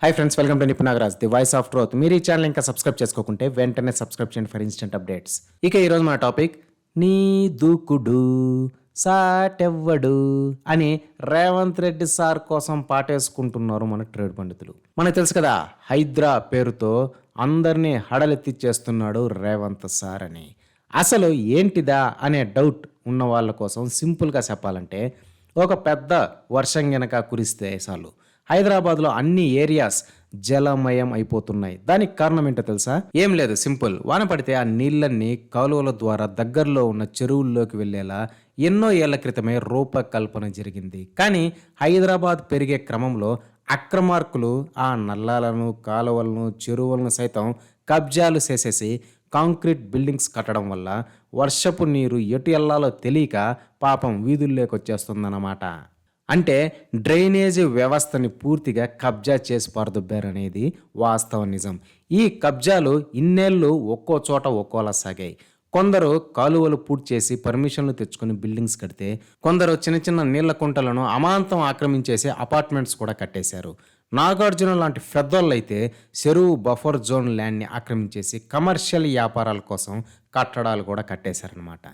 Hi friends welcome to Nipu Nagaraj the voice of truth మీరు ఈ channel ఇంకా subscribe చేసుకోకుంటే వెంటనే సబ్స్క్రైబ్ చేయండి ఫర్ ఇన్స్టెంట్ అప్డేట్స్ ఇక ఈరోజు మన టాపిక్ నీ దూకుడు సాటెవ్వడు అని రేవంత్ రెడ్డి సార్ కోసం పాటేసుకుంటున్నారు మన ట్రేడ్ పండితులు. మనకు తెలుసు కదా హైద్రా పేరుతో అందరినీ హడలెత్తిచ్చేస్తున్నాడు రేవంత్ సార్ అని. అసలు ఏంటిదా అనే డౌట్ ఉన్న వాళ్ళ కోసం సింపుల్గా చెప్పాలంటే ఒక పెద్ద వర్షం గనక కురిస్తే చాలు. హైదరాబాద్లో అన్ని ఏరియాస్ జలమయం అయిపోతున్నాయి. దానికి కారణం ఏంటో తెలుసా? ఏం లేదు సింపుల్. వాన పడితే ఆ నీళ్ళన్నీ కాలువల ద్వారా దగ్గరలో ఉన్న చెరువుల్లోకి వెళ్ళేలా ఎన్నో ఏళ్ళ క్రితమే రూపకల్పన జరిగింది. కానీ హైదరాబాద్ పెరిగే క్రమంలో అక్రమార్కులు ఆ నల్లాలను కాలువలను చెరువులను సైతం కబ్జాలు చేసేసి కాంక్రీట్ బిల్డింగ్స్ కట్టడం వల్ల వర్షపు నీరు ఎటు ఎల్లాలో తెలియక పాపం వీధుల్లోకి వచ్చేస్తుందన్నమాట. అంటే డ్రైనేజీ వ్యవస్థని పూర్తిగా కబ్జా చేసి పారదొబ్బారనేది వాస్తవ నిజం. ఈ కబ్జాలు ఇన్నేళ్ళు ఒక్కో చోట ఒక్కోలా సాగాయి. కొందరు కాలువలు పూర్తి చేసి పర్మిషన్లు తెచ్చుకుని బిల్డింగ్స్ కడితే కొందరు చిన్న చిన్న నీళ్ళ కుంటలను అమాంతం ఆక్రమించేసి అపార్ట్మెంట్స్ కూడా కట్టేశారు. నాగార్జున లాంటి పెద్దోళ్ళు అయితే చెరువు బఫర్ జోన్ ల్యాండ్ని ఆక్రమించేసి కమర్షియల్ వ్యాపారాల కోసం కట్టడాలు కూడా కట్టేశారనమాట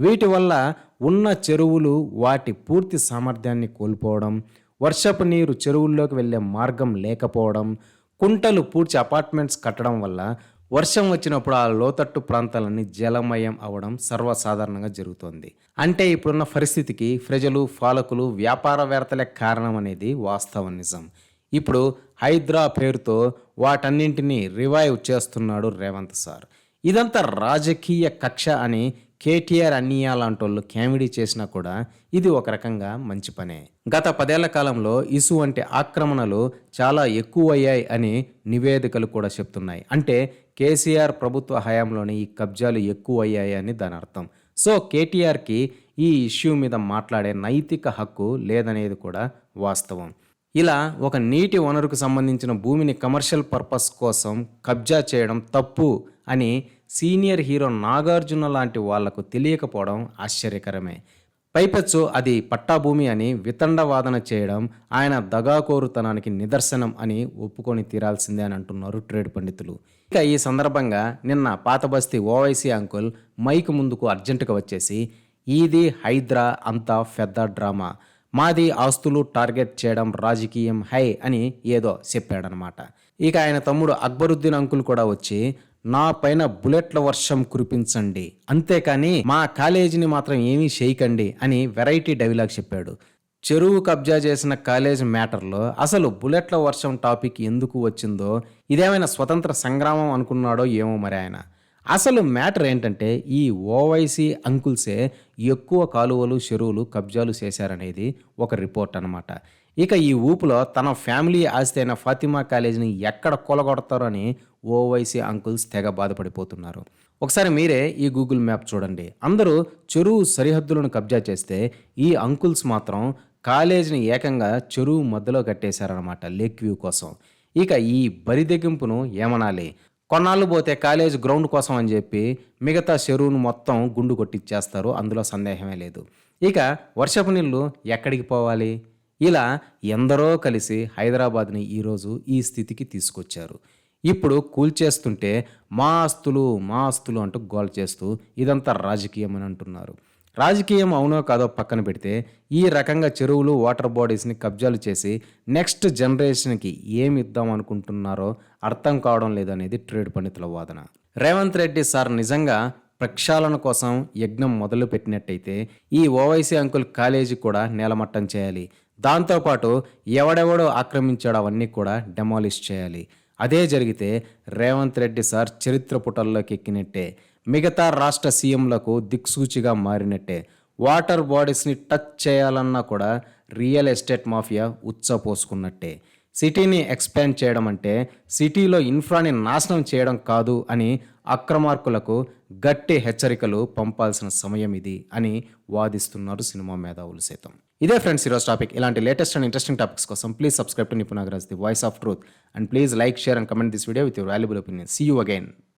వీటి వల్ల ఉన్న చెరువులు వాటి పూర్తి సామర్థ్యాన్ని కోల్పోవడం వర్షపు నీరు చెరువుల్లోకి వెళ్ళే మార్గం లేకపోవడం కుంటలు పూడ్చి అపార్ట్మెంట్స్ కట్టడం వల్ల వర్షం వచ్చినప్పుడు ఆ లోతట్టు ప్రాంతాలన్నీ జలమయం అవడం సర్వసాధారణంగా జరుగుతోంది. అంటే ఇప్పుడున్న పరిస్థితికి ప్రజలు పాలకులు వ్యాపారవేత్తలే కారణం అనేది వాస్తవ నిజం. ఇప్పుడు హైదరా పేరుతో వాటన్నింటినీ రివైవ్ చేస్తున్నాడు రేవంత్ సార్. ఇదంతా రాజకీయ కక్ష అని కేటీఆర్ అన్నియా లాంటి వాళ్ళు కామెడీ చేసినా కూడా ఇది ఒక రకంగా మంచి పనే. గత పదేళ్ళ కాలంలో ఇసు వంటి ఆక్రమణలు చాలా ఎక్కువయ్యాయి అని నివేదికలు కూడా చెప్తున్నాయి. అంటే కేసీఆర్ ప్రభుత్వ హయాంలోనే ఈ కబ్జాలు ఎక్కువయ్యాయి అని దాని అర్థం. సో కేటీఆర్కి ఈ ఇష్యూ మీద మాట్లాడే నైతిక హక్కు లేదనేది కూడా వాస్తవం. ఇలా ఒక నీటి వనరుకు సంబంధించిన భూమిని కమర్షియల్ పర్పస్ కోసం కబ్జా చేయడం తప్పు అని సీనియర్ హీరో నాగార్జున లాంటి వాళ్ళకు తెలియకపోవడం ఆశ్చర్యకరమే. పైపెచ్చు అది పట్టాభూమి అని వితండవాదన చేయడం ఆయన దగాకోరుతనానికి నిదర్శనం అని ఒప్పుకొని తీరాల్సిందే అని అంటున్నారు ట్రేడ్ పండితులు. ఇక ఈ సందర్భంగా నిన్న పాతబస్తీ ఓవైసీ అంకుల్ మైక్ ముందుకు అర్జెంటుగా వచ్చేసి ఇది హైద్రా అంతా పెద్ద డ్రామా. మాది ఆస్తులు టార్గెట్ చేయడం రాజకీయం హై అని ఏదో చెప్పాడనమాట. ఇక ఆయన తమ్ముడు అక్బరుద్దీన్ అంకుల్ కూడా వచ్చి నా పైన బుల్లెట్ల వర్షం కురిపించండి. అంతేకాని మా కాలేజీని మాత్రం ఏమీ చేయకండి అని వెరైటీ డైలాగ్ చెప్పాడు. చెరువు కబ్జా చేసిన కాలేజ్ మ్యాటర్లో అసలు బుల్లెట్ల వర్షం టాపిక్ ఎందుకు వచ్చిందో ఇదేమైనా స్వతంత్ర సంగ్రామం అనుకున్నాడో ఏమో మరి ఆయన. అసలు మ్యాటర్ ఏంటంటే ఈ ఓవైసీ అంకుల్సే ఎక్కువ కాలువలు చెరువులు కబ్జాలు చేశారనేది ఒక రిపోర్ట్ అనమాట ఇక ఈ ఊపులో తన ఫ్యామిలీ ఆస్తి అయిన ఫాతిమా కాలేజీని ఎక్కడ కొలగొడతారో అని ఓవైసీ అంకుల్స్ తెగ బాధపడిపోతున్నారు. ఒకసారి మీరే ఈ గూగుల్ మ్యాప్ చూడండి. అందరూ చెరువు సరిహద్దులను కబ్జా చేస్తే ఈ అంకుల్స్ మాత్రం కాలేజీని ఏకంగా చెరువు మధ్యలో కట్టేశారనమాట లేక్ వ్యూ కోసం. ఇక ఈ బరిదెగింపును ఏమనాలి? కొన్నాళ్ళు పోతే కాలేజ్ గ్రౌండ్ కోసం అని చెప్పి మిగతా చెరువును మొత్తం గుండు కొట్టిచ్చేస్తారు. అందులో సందేహమే లేదు. ఇక వర్షపు నీళ్ళు ఎక్కడికి పోవాలి? ఇలా ఎందరో కలిసి హైదరాబాద్ని ఈరోజు ఈ స్థితికి తీసుకొచ్చారు. ఇప్పుడు కూల్చేస్తుంటే మా ఆస్తులు మా ఆస్తులు అంటూ గోల్ చేస్తూ ఇదంతా రాజకీయం అని అంటున్నారు. రాజకీయం అవునో కాదో పక్కన పెడితే ఈ రకంగా చెరువులు వాటర్ బాడీస్ని కబ్జాలు చేసి నెక్స్ట్ జనరేషన్కి ఏమి ఇద్దాం అనుకుంటున్నారో అర్థం కావడం లేదనేది ట్రేడ్ పండితుల వాదన. రేవంత్ రెడ్డి సార్ నిజంగా ప్రక్షాళన కోసం యజ్ఞం మొదలు పెట్టినట్టయితే ఈ ఓవైసీ అంకుల్ కాలేజీ కూడా నేలమట్టం చేయాలి. దాంతోపాటు ఎవడెవడో ఆక్రమించాడో అవన్నీ కూడా డెమాలిష్ చేయాలి. అదే జరిగితే రేవంత్ రెడ్డి సార్ చరిత్ర పుటల్లోకి ఎక్కినట్టే. మిగతా రాష్ట్ర సీఎంలకు దిక్సూచిగా మారినట్టే. వాటర్ బాడీస్ని టచ్ చేయాలన్నా కూడా రియల్ ఎస్టేట్ మాఫియా ఉచ్చపోసుకున్నట్టే. సిటీని ఎక్స్పాండ్ చేయడం అంటే సిటీలో ఇన్ఫ్రాని నాశనం చేయడం కాదు అని అక్రమార్కులకు గట్టి హెచ్చరికలు పంపాల్సిన సమయం ఇది అని వాదిస్తున్నారు సినిమా మేధావులు సైతం. ఇదే ఫ్రెండ్స్ ఈరోజు టాపిక్. ఇలాంటి లేటెస్ట్ అండ్ ఇంట్రెస్టింగ్ టాపిక్స్ కోసం please subscribe to Nipunagaraj the voice of truth. And please like share and comment this video with your valuable opinion. See you again